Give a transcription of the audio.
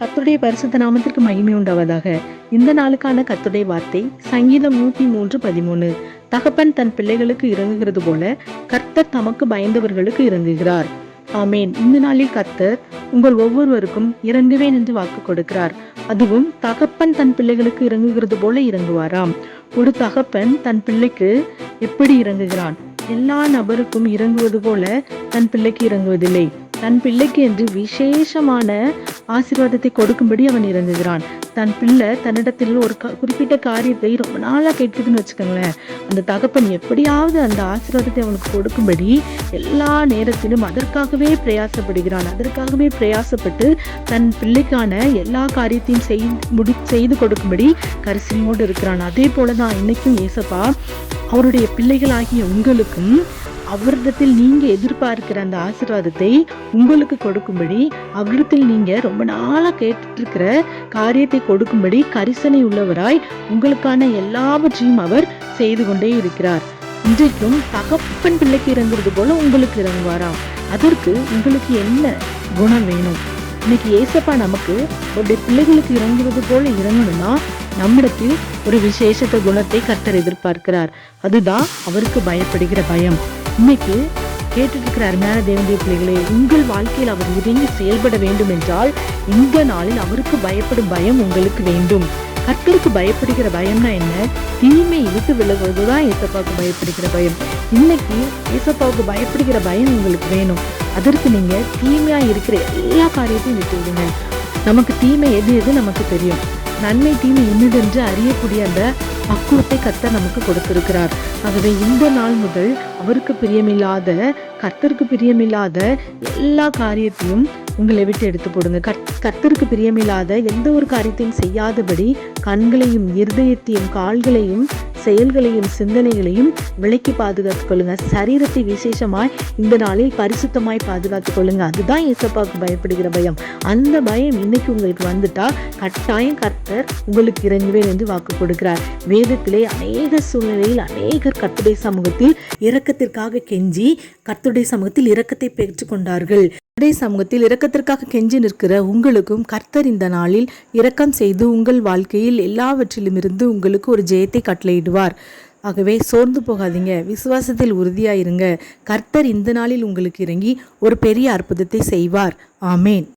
கத்துடைய பரிசுத்த நாமத்திற்கு மகிமை உண்டாவதாக. இந்த நாளுக்கான கத்துடைய வார்த்தை சங்கீதம் நூத்தி மூன்று பதிமூணு. தகப்பன் தன் பிள்ளைகளுக்கு இறங்குகிறது போல கர்த்தர் தமக்கு பயந்தவர்களுக்கு இறங்குகிறார். ஆமேன். இந்த நாளில் கர்த்தர் உங்கள் ஒவ்வொருவருக்கும் இறங்குவேன் என்று வாக்கு கொடுக்கிறார். அதுவும் தகப்பன் தன் பிள்ளைகளுக்கு இறங்குகிறது போல இறங்குவாராம். ஒரு தகப்பன் தன் பிள்ளைக்கு எப்படி இறங்குகிறான்? எல்லா நபருக்கும் இறங்குவது போல தன் பிள்ளைக்கு இறங்குவதில்லை. தன் பிள்ளைக்கு என்று விசேஷமான ஆசீர்வாதத்தை கொடுக்கும்படி அவன் இறங்குகிறான். தன் பிள்ளை தன்னிடத்தில் ஒரு க- குறிப்பிட்ட காரியத்தை ரொம்ப நாளாக கேட்குதுன்னு வச்சுக்கோங்களேன். அந்த தகப்பன் எப்படியாவது அந்த ஆசீர்வாதத்தை அவனுக்கு கொடுக்கும்படி எல்லா நேரத்திலும் அதற்காகவே பிரயாசப்படுகிறான். அதற்காகவே பிரயாசப்பட்டு தன் பிள்ளைக்கான எல்லா காரியத்தையும் செய் முடி செய்து கொடுக்கும்படி கரிசனையோடு இருக்கிறான். அதே போல தான் இன்னைக்கும் ஏசப்பா அவருடைய பிள்ளைகளாகிய உங்களுக்கும் அவரிடத்தில் நீங்க எதிர்பார்க்கிற அந்த ஆசீர்வாதத்தை உங்களுக்கு கொடுக்கும்படி அவரிடத்தில் நீங்க ரொம்ப நாளா கேட்டுட்ருக்கிற காரியத்தை கொடுக்கும்படி கரிசனை உள்ளவராய் உங்களுக்கான எல்லாவற்றையும் அவர் செய்து கொண்டே இருக்கிறார். இன்றைக்கும் தகப்பன் பிள்ளைக்கு இறங்குறது போல உங்களுக்கு இறங்குவாராம். அதற்கு உங்களுக்கு என்ன குணம் வேணும்? இன்னைக்கு ஏசப்பா நமக்கு அவருடைய பிள்ளைகளுக்கு இறங்குவது போல இறங்கணும்னா நம்மிடத்தில் ஒரு விசேஷத்த குணத்தை கர்த்தர் எதிர்பார்க்கிறார். அதுதான் அவருக்கு பயப்படுகிற பயம். இன்னைக்கு கேட்டுட்டு இருக்கிற அருமையான தேவனுடைய பிள்ளைகளே உங்கள் வாழ்க்கையில் அவர் இறங்கி செயல்பட வேண்டும் என்றால் இந்த நாளில் அவருக்கு பயப்படும் பயம் உங்களுக்கு வேண்டும். கர்த்தருக்கு பயப்படுகிற பயம்னா என்ன? தீமை விட்டு விலகுவதுதான் ஏசப்பாவுக்கு பயப்படுகிற பயம். இன்னைக்கு ஏசப்பாவுக்கு பயப்படுகிற பயம் உங்களுக்கு வேணும். அதற்கு நீங்க தீமையா இருக்கிற எல்லா காரியத்தையும் விட்டு விடுங்க நமக்கு தீமை எது எது நமக்கு தெரியும். நன்மை தீமை இன்னதென்று அறியக்கூடிய அந்த பக்குவத்தை கர்த்தர் நமக்கு கொடுத்திருக்கிறார். ஆகவே இந்த நாள் முதல் அவருக்கு பிரியமில்லாத கர்த்தருக்கு பிரியமில்லாத எல்லா காரியத்தையும் உங்களை விட்டு எடுத்து போடுங்க. கர்த்- கர்த்தருக்கு பிரியமில்லாத எந்த ஒரு காரியத்தையும் செய்யாதபடி கண்களையும் இருதயத்தையும் கால்களையும் செயல்களையும் சிந்தனைகளையும் விலக்கி பாதுகாத்துக் கொள்ளுங்க. சரீரத்தை விசேஷமாய் இந்த நாளில் பரிசுத்தமாய் பாதுகாத்துக் கொள்ளுங்க. அதுதான் ஏசப்பாவுக்கு பயப்படுகிற பயம். அந்த பயம் இன்னைக்கு உங்களுக்கு வந்துட்டா கட்டாயம் கர்த்தர் உங்களுக்கு இறங்குவேன் என்று வாக்கு கொடுக்கிறார். வேதத்திலே அநேக சூழ்நிலையில் அநேகர் கர்த்தருடைய சமூகத்தில் இரக்கத்திற்காக கெஞ்சி கர்த்தருடைய சமூகத்தில் இரக்கத்தை பெற்றுக்கொண்டார்கள் கர்த்தருடைய சமூகத்தில் இரக்கத்திற்காக கெஞ்சி நிற்கிற உங்களுக்கும் கர்த்தர் இந்த நாளில் இரக்கம் செய்து உங்கள் வாழ்க்கையில் எல்லாவற்றிலுமிருந்து உங்களுக்கு ஒரு ஜெயத்தை கட்டளையிடுவார். ஆகவே சோர்ந்து போகாதீங்க. விசுவாசத்தில் உறுதியாயிருங்க. கர்த்தர் இந்த நாளில் உங்களுக்கு இறங்கி ஒரு பெரிய அற்புதத்தை செய்வார். ஆமேன்.